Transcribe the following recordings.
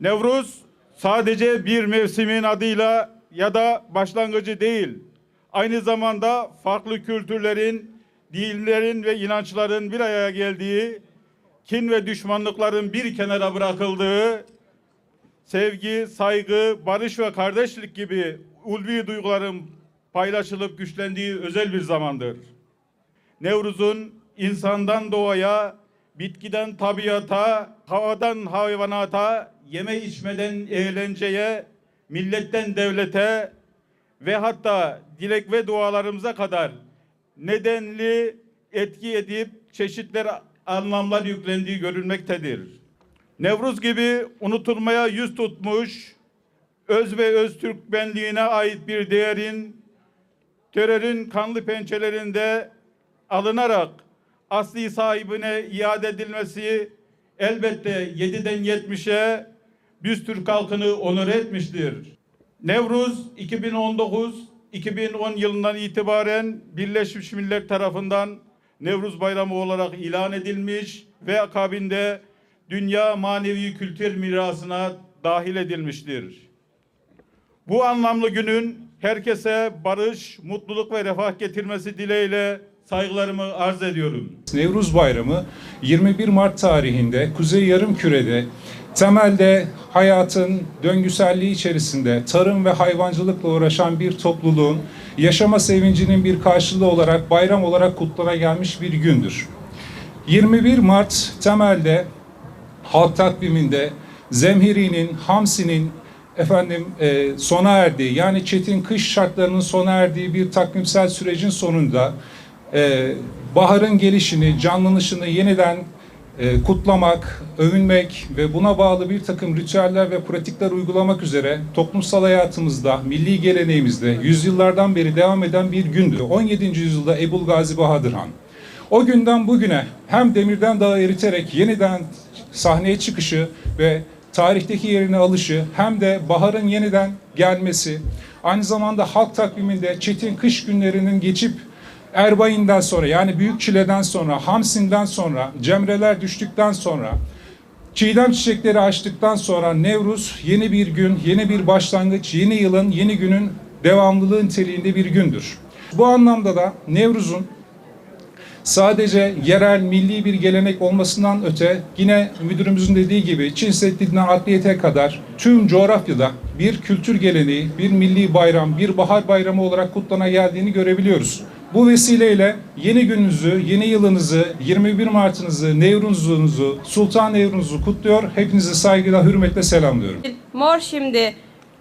Nevruz sadece bir mevsimin adıyla ya da başlangıcı değil. Aynı zamanda farklı kültürlerin, dinlerin ve inançların bir araya geldiği, kin ve düşmanlıkların bir kenara bırakıldığı, sevgi, saygı, barış ve kardeşlik gibi ulvi duyguların paylaşılıp güçlendiği özel bir zamandır. Nevruz'un insandan doğaya, bitkiden tabiata, havadan hayvanata, yeme içmeden eğlenceye, milletten devlete ve hatta dilek ve dualarımıza kadar nedenli etki edip çeşitli anlamlar yüklendiği görülmektedir. Nevruz gibi unutulmaya yüz tutmuş, öz ve öz Türkmenliğine ait bir değerin terörün kanlı pençelerinde alınarak asli sahibine iade edilmesi elbette 7'den 70'e biz Türk halkını onur etmiştir. Nevruz 2019-2010 yılından itibaren Birleşmiş Milletler tarafından Nevruz Bayramı olarak ilan edilmiş ve akabinde dünya manevi kültür mirasına dahil edilmiştir. Bu anlamlı günün herkese barış, mutluluk ve refah getirmesi dileğiyle saygılarımı arz ediyorum. Nevruz Bayramı 21 Mart tarihinde Kuzey Yarımküre'de temelde hayatın döngüselliği içerisinde tarım ve hayvancılıkla uğraşan bir topluluğun yaşama sevincinin bir karşılığı olarak bayram olarak kutlana gelmiş bir gündür. 21 Mart temelde halk takviminde Zemhiri'nin, Hamsi'nin efendim e, sona erdiği yani çetin kış şartlarının sona erdiği bir takvimsel sürecin sonunda e, baharın gelişini, canlanışını yeniden e, kutlamak, övünmek ve buna bağlı bir takım ritüeller ve pratikler uygulamak üzere toplumsal hayatımızda, milli geleneğimizde yüzyıllardan beri devam eden bir gündür. 17. yüzyılda Ebul Gazi Bahadır Han. O günden bugüne hem demirden dağı eriterek yeniden sahneye çıkışı ve tarihteki yerini alışı hem de baharın yeniden gelmesi, aynı zamanda halk takviminde çetin kış günlerinin geçip Erbayin'den sonra yani Büyük Çile'den sonra, Hamsin'den sonra, Cemreler düştükten sonra, Çiğdem çiçekleri açtıktan sonra Nevruz yeni bir gün, yeni bir başlangıç, yeni yılın, yeni günün devamlılığı niteliğinde bir gündür. Bu anlamda da Nevruz'un sadece yerel, milli bir gelenek olmasından öte yine müdürümüzün dediği gibi Çin Seddi'den adliyete kadar tüm coğrafyada bir kültür geleneği, bir milli bayram, bir bahar bayramı olarak kutlana geldiğini görebiliyoruz. Bu vesileyle yeni gününüzü, yeni yılınızı, 21 Mart'ınızı, Nevruz'unuzu, Sultan Nevruz'u kutluyor. Hepinizi saygıyla, hürmetle selamlıyorum. Mor şimdi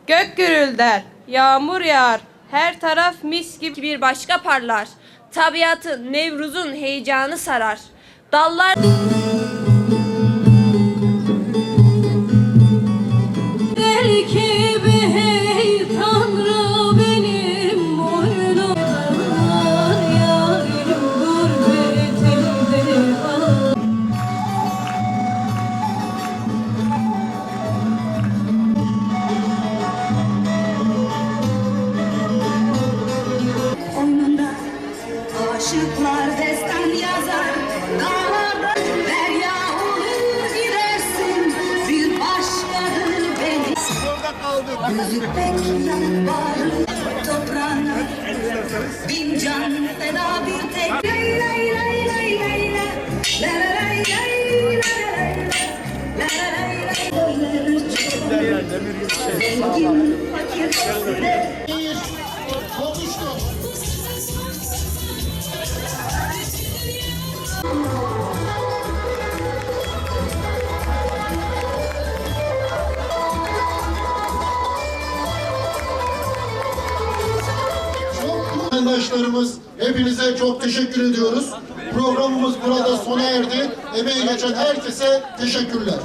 gök gürülder, yağmur yağar, her taraf mis gibi bir başka parlar. Tabiatın Nevruz'un heyecanı sarar. Dallar aşıklar destan yazar. Dağlarda derya olur gidersin. Bir başkadır beni. Müzik bekler var. Toprağına Bin can feda bir tek. Lay lay lay lay lay lay. La la lay lay la la lay. La la lay lay Zengin fakir de vatandaşlarımız hepinize çok teşekkür ediyoruz. Programımız burada sona erdi. Emeği geçen herkese teşekkürler.